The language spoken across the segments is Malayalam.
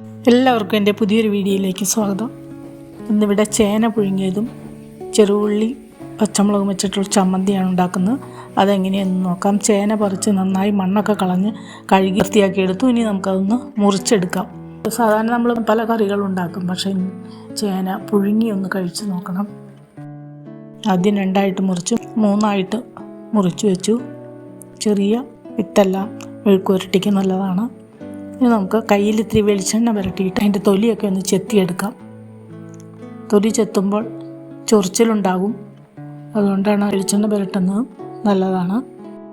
എല്ലാവർക്കും എന്റെ പുതിയൊരു വീഡിയോയിലേക്ക് സ്വാഗതം. ഇന്നിവിടെ ചേന പുഴുങ്ങിയതും ചെറുള്ളി പച്ചമുളകും വെച്ചിട്ടുള്ള ചമ്മന്തിയാണ് ഉണ്ടാക്കുന്നത്. അതെങ്ങനെയെന്ന് നോക്കാം. ചേന പറിച്ച് നന്നായി മണ്ണൊക്കെ കളഞ്ഞ് കഴുകി വൃത്തിയാക്കി എടുത്തു. ഇനി നമുക്കതൊന്ന് മുറിച്ചെടുക്കാം. സാധാരണ നമ്മൾ പല കറികളും ഉണ്ടാക്കും. പക്ഷേ ചേന പുഴുങ്ങി ഒന്ന് കഴിച്ച് നോക്കണം. ആദ്യം രണ്ടായിട്ട് മുറിച്ചു. മൂന്നായിട്ട് മുറിച്ചു വെച്ചു. ചെറിയ വിത്തെല്ലാം. മെഴുക്കുരട്ടിക്ക് നല്ലതാണ്. ഇനി നമുക്ക് കയ്യിൽ ഇത്തിരി വെളിച്ചെണ്ണ പുരട്ടിയിട്ട് അതിന്റെ തൊലിയൊക്കെ ഒന്ന് ചെത്തിയെടുക്കാം. തൊലി ചെത്തുമ്പോൾ ചൊറിച്ചിലുണ്ടാകും അതുകൊണ്ടാണ് വെളിച്ചെണ്ണ പുരട്ടുന്നത് നല്ലതാണ്.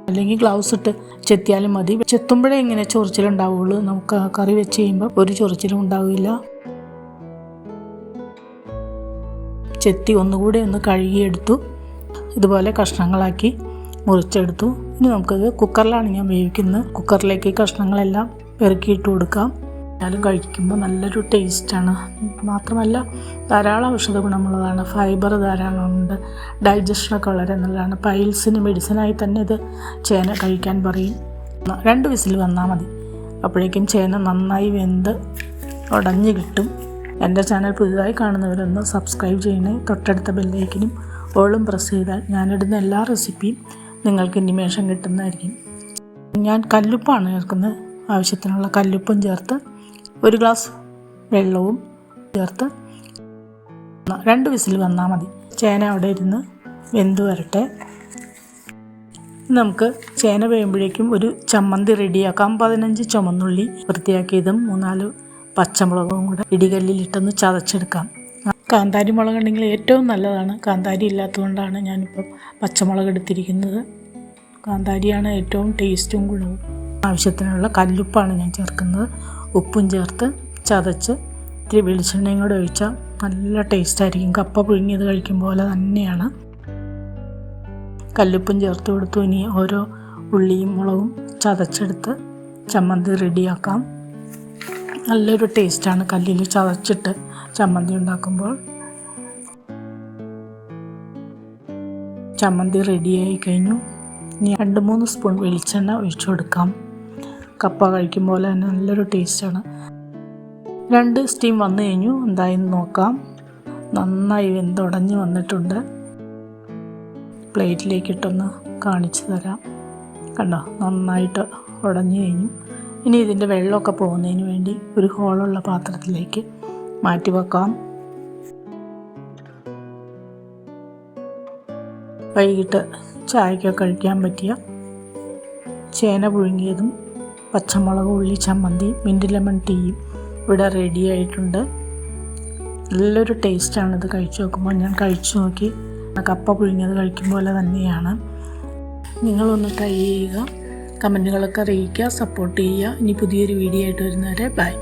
അല്ലെങ്കിൽ ഗ്ലൗസ് ഇട്ട് ചെത്തിയാലും മതി. ചെത്തുമ്പോഴേ ഇങ്ങനെ ചൊറിച്ചിലുണ്ടാവുള്ളൂ. നമുക്ക് കറി വെച്ച് കഴിയുമ്പോൾ ഒരു ചൊറിച്ചിലും ഉണ്ടാവില്ല. ചെത്തി ഒന്നുകൂടി ഒന്ന് കഴുകിയെടുത്തു. ഇതുപോലെ കഷ്ണങ്ങളാക്കി മുറിച്ചെടുത്തു. ഇനി നമുക്കത് കുക്കറിലാണ് ഞാൻ വേവിക്കുന്നത്. കുക്കറിലേക്ക് കഷ്ണങ്ങളെല്ലാം പെറുക്കിയിട്ട് കൊടുക്കാം. എന്നാലും കഴിക്കുമ്പോൾ നല്ലൊരു ടേസ്റ്റാണ്. മാത്രമല്ല ധാരാളം ഔഷധ ഗുണമുള്ളതാണ്. ഫൈബർ ധാരാളമുണ്ട് ഡൈജഷനൊക്കെ വളരെ നല്ലതാണ്. പൈൽസിന് മെഡിസിനായി തന്നെ ഇത് ചേന കഴിക്കാൻ പറയും. രണ്ട് വിസിൽ വന്നാൽ മതി. അപ്പോഴേക്കും ചേന നന്നായി വെന്ത് ഉടഞ്ഞ് കിട്ടും. എന്റെ ചാനൽ പുതുതായി കാണുന്നവരൊന്ന് സബ്സ്ക്രൈബ് ചെയ്യണേ. തൊട്ടടുത്ത ബെല്ലേക്കിനും ഓളും പ്രസ് ചെയ്താൽ ഞാനിടുന്ന എല്ലാ റെസിപ്പിയും നിങ്ങൾക്ക് നിമേഷം കിട്ടുന്നതായിരിക്കും. ഞാൻ കല്ലുപ്പാണ് ചേർക്കുന്നത്. ആവശ്യത്തിനുള്ള കല്ലുപ്പും ചേർത്ത് ഒരു ഗ്ലാസ് വെള്ളവും ചേർത്ത് രണ്ട് വിസിൽ വന്നാൽ മതി. ചേന അവിടെ ഇരുന്ന് വെന്ത് വരട്ടെ. നമുക്ക് ചേന വേകുമ്പോഴേക്കും ഒരു ചമ്മന്തി റെഡിയാക്കാം. പതിനഞ്ച് ചുമന്നുള്ളി വൃത്തിയാക്കിയതും മൂന്നാൽ പച്ചമുളകും കൂടെ ഇടികല്ലിലിട്ടൊന്ന് ചതച്ചെടുക്കാം. കാന്താരി മുളക് ഉണ്ടെങ്കിൽ ഏറ്റവും നല്ലതാണ്. കാന്താരി ഇല്ലാത്തതുകൊണ്ടാണ് ഞാനിപ്പം പച്ചമുളക് എടുത്തിരിക്കുന്നത്. കാന്താരിയാണ് ഏറ്റവും ടേസ്റ്റും ഗുണവും. ആവശ്യത്തിനുള്ള കല്ലുപ്പാണ് ഞാൻ ചേർക്കുന്നത്. ഉപ്പും ചേർത്ത് ചതച്ച് ഇത്തിരി വെളിച്ചെണ്ണയും കൂടെ ഒഴിച്ചാൽ നല്ല ടേസ്റ്റായിരിക്കും കപ്പ പുഴുങ്ങിയത് കഴിക്കും പോലെ തന്നെയാണ്. കല്ലുപ്പും ചേർത്ത് കൊടുത്തു. ഇനി ഓരോ ഉള്ളിയും മുളകും ചതച്ചെടുത്ത് ചമ്മന്തി റെഡിയാക്കാം നല്ലൊരു ടേസ്റ്റാണ് കല്ലിൽ ചതച്ചിട്ട് ചമ്മന്തി ഉണ്ടാക്കുമ്പോൾ. ചമ്മന്തി റെഡിയായി കഴിഞ്ഞു. ഇനി രണ്ട് മൂന്ന് സ്പൂൺ വെളിച്ചെണ്ണ ഒഴിച്ചു കൊടുക്കാം. കപ്പ കഴിക്കും പോലെ തന്നെ നല്ലൊരു ടേസ്റ്റാണ്. രണ്ട് സ്റ്റീം വന്നു കഴിഞ്ഞു. എന്തായെന്ന് നോക്കാം. നന്നായി വെന്തുടഞ്ഞ് വന്നിട്ടുണ്ട്. പ്ലേറ്റിലേക്ക് ഇട്ടൊന്ന് കാണിച്ചു തരാം. കണ്ടോ? നന്നായിട്ട് ഉടഞ്ഞു കഴിഞ്ഞു. ഇനി ഇതിന്റെ വെള്ളമൊക്കെ പോകുന്നതിന് വേണ്ടി ഒരു ഹോളുള്ള പാത്രത്തിലേക്ക് മാറ്റി വെക്കാം. വൈകിട്ട് ചായക്കൊക്കെ കഴിക്കാൻ പറ്റിയ ചേന പുഴുങ്ങിയതും പച്ചമുളക് ഉള്ളി ചമ്മന്തി മിന്റ് ലെമൺ ടീയും ഇവിടെ റെഡി ആയിട്ടുണ്ട്. നല്ലൊരു ടേസ്റ്റാണ് ഇത് കഴിച്ചു നോക്കുമ്പോൾ. ഞാൻ കഴിച്ചു നോക്കി. കപ്പ പുഴുങ്ങിയത് കഴിക്കും പോലെ തന്നെയാണ്. നിങ്ങളൊന്ന് ട്രൈ ചെയ്യുക. കമന്റുകളൊക്കെ അറിയിക്കുക. സപ്പോർട്ട് ചെയ്യുക. ഇനി പുതിയൊരു വീഡിയോ ആയിട്ട് വരുന്നവരെ ബൈ